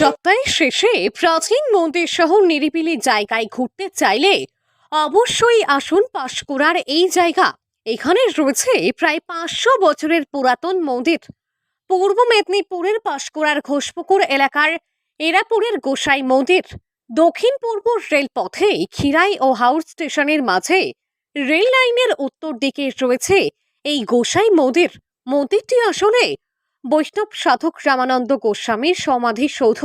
সপ্তাহের শেষে প্রাচীন মন্দির সহ নিরিবিলি জায়গায় ঘুরতে চাইলে অবশ্যই আসুন পাঁশকুড়ার এই জায়গা। এখানে রয়েছে প্রায় পাঁচশো বছরের পুরাতন মন্দির। পূর্ব মেদিনীপুরের পাঁশকুড়ার ঘোষপুকুর এলাকার এরাপুরের গোসাই মন্দির। দক্ষিণ পূর্ব রেলপথে খিরাই ও হাউস স্টেশনের মাঝে রেল লাইনের উত্তর দিকে রয়েছে এই গোসাই মন্দির। মন্দিরটি আসলে বৈষ্ণব সাধক রামানন্দ গোস্বামীর সমাধি সৌধ।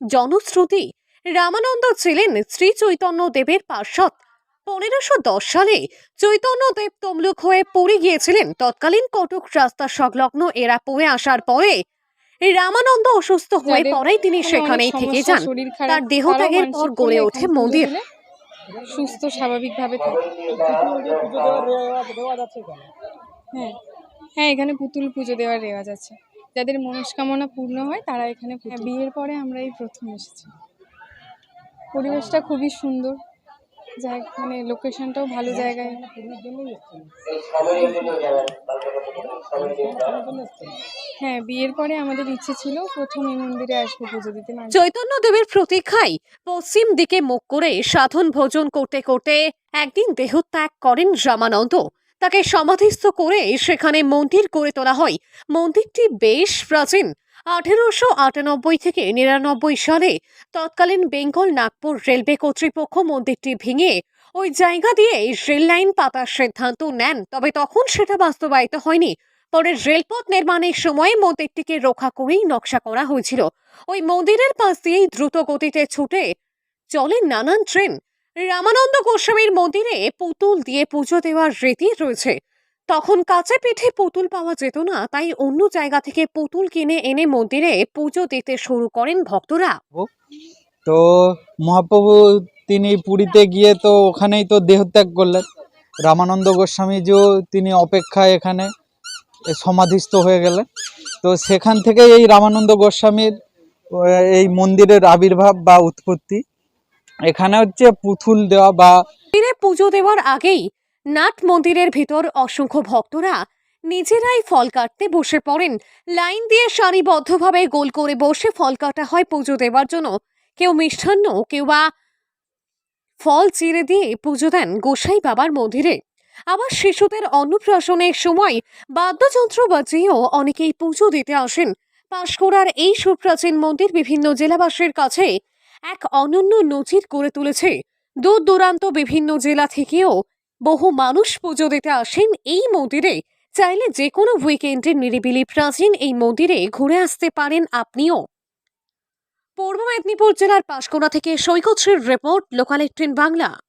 জনশ্রুতি রামানন্দ ছিলেন শ্রী চৈতন্য দেবের পার্ষদ পনেরোশো দশ সালে চৈতন্য দেব তমলুক হয়ে পুরী গিয়েছিলেন। তৎকালীন কটক রাস্তা সংলগ্ন এরাপুরে আসার পরে রামানন্দ অসুস্থ হয়ে পরেই তিনি সেখানেই থেকে যান। তার দেহত্যাগের পর গড়ে ওঠে মন্দির। সুস্থ স্বাভাবিকভাবে থাকে। হ্যাঁ। হ্যাঁ এখানে পুতুল পুজো দেওয়ার রেওয়াজ আছে। যাদের মনস্কামনা পূর্ণ হয় তারা এখানে হ্যাঁ, বিয়ের পরে আমরা এই প্রথম এসেছি। পরিবেশটা খুবই সুন্দর। যাই মানে লোকেশনটাও ভালো জায়গায়। হ্যাঁ বিয়ের পরে আমাদের ইচ্ছে ছিল প্রথম এই মন্দিরে আসব পুজো দিতে। মানে চৈতন্য দেবের প্রতীক্ষায় পশ্চিম দিকে মুখ করে সাধন ভোজন করতে করতে একদিন দেহত্যাগ করেন রামানন্দ। তাকে সমাধিস্থ করে সেখানে মন্দির করে তোলা হয়। মন্দিরটি বেশ প্রাচীন। আঠেরোশো আটানব্বই থেকে নিরানব্বই সালে তৎকালীন বেঙ্গল নাগপুর রেলওয়ে কর্তৃপক্ষ মন্দিরটি ভেঙে ওই জায়গা দিয়ে রেল লাইন পাতার সিদ্ধান্ত নেন। তবে তখন সেটা বাস্তবায়িত হয়নি। পরে রেলপথ নির্মাণের সময় মন্দিরটিকে রক্ষা করেই নকশা করা হয়েছিল। ওই মন্দিরের পাশ দিয়েই দ্রুত গতিতে ছুটে চলে নানান ট্রেন। রামানন্দ গোস্বামীর মন্দিরে পুতুল দিয়ে পুজো দেওয়ার রীতি রয়েছে। তখন কাঁচা পিঠে পুতুল পাওয়া যেত না, তাই অন্য জায়গা থেকে পুতুল কিনে এনে মন্দিরে পুজো দিতে শুরু করেন ভক্তরা। তো মহাপ্রভু তিনি পুরীতে গিয়ে তো ওখানেই তো দেহত্যাগ করলেন। রামানন্দ গোস্বামীজিও তিনি অপেক্ষায় এখানে সমাধিস্থ হয়ে গেলেন। তো সেখান থেকে এই রামানন্দ গোস্বামীর এই মন্দিরের আবির্ভাব বা উৎপত্তি। এখানে হচ্ছে পুতুল দেওয়া বা মন্দিরে পুজো দেওয়ার আগেই নাট মন্দিরের ভিতর অসংখ্য ভক্তরা নিজেরাই ফল কাটতে বসে পড়েন। লাইন দিয়ে সারিবদ্ধভাবে গোল করে বসে ফল কাটা হয় পুজো দেওয়ার জন্য। কেউ মিষ্টান্ন, কেউ বা ফল চিড়ে দিয়ে পুজো দেন গোসাই বাবার মন্দিরে। আবার শিশুদের অন্নপ্রাশনের সময় বাদ্যযন্ত্র বাজিয়েও অনেকেই পুজো দিতে আসেন। পাঁশকুড়ার এই সুপ্রাচীন মন্দির বিভিন্ন জেলাবাসীর কাছে এক অনন্য নজির করে তুলেছে। দূর দূরান্ত বিভিন্ন জেলা থেকেও বহু মানুষ পুজো দিতে আসেন এই মন্দিরে। চাইলে যে কোনো উইকেন্ডের নিরিবিলি প্রাচীন এই মন্দিরে ঘুরে আসতে পারেন আপনিও। পূর্ব মেদিনীপুর জেলার পাশকোনা থেকে Saikat report, local eighteen Bangla.